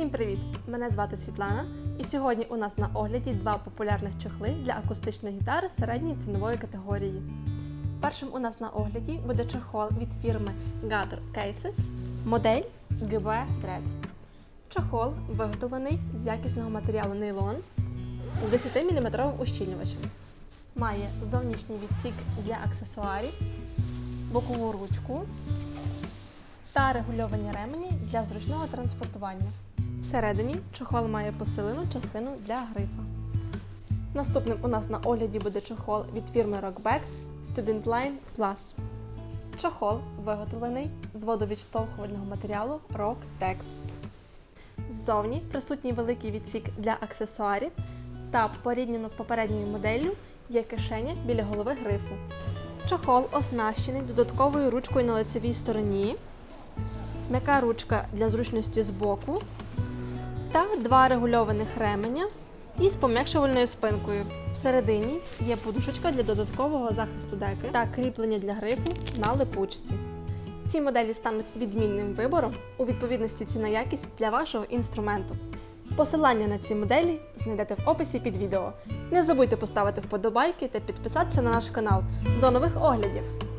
Всім привіт! Мене звати Світлана, і сьогодні у нас на огляді два популярних чохли для акустичної гітари середньої цінової категорії. Першим у нас на огляді буде чохол від фірми Gator Cases, модель GB Dread. Чохол виготовлений з якісного матеріалу нейлон з 10-мм ущільнювачем. Має зовнішній відсік для аксесуарів, бокову ручку та регульовані ремені для зручного транспортування. Всередині чохол має посилену частину для грифа. Наступним у нас на огляді буде чохол від фірми Rockback Student Line Plus. Чохол виготовлений з водовідштовхувального матеріалу Rock-Tex. Ззовні присутній великий відсік для аксесуарів та порівняно з попередньою моделлю є кишеня біля голови грифу. Чохол оснащений додатковою ручкою на лицевій стороні, м'яка ручка для зручності з боку та два регульованих ременя із пом'якшувальною спинкою. Всередині є подушечка для додаткового захисту деки та кріплення для грифу на липучці. Ці моделі стануть відмінним вибором у відповідності ціна-якість для вашого інструменту. Посилання на ці моделі знайдете в описі під відео. Не забудьте поставити вподобайки та підписатися на наш канал. До нових оглядів!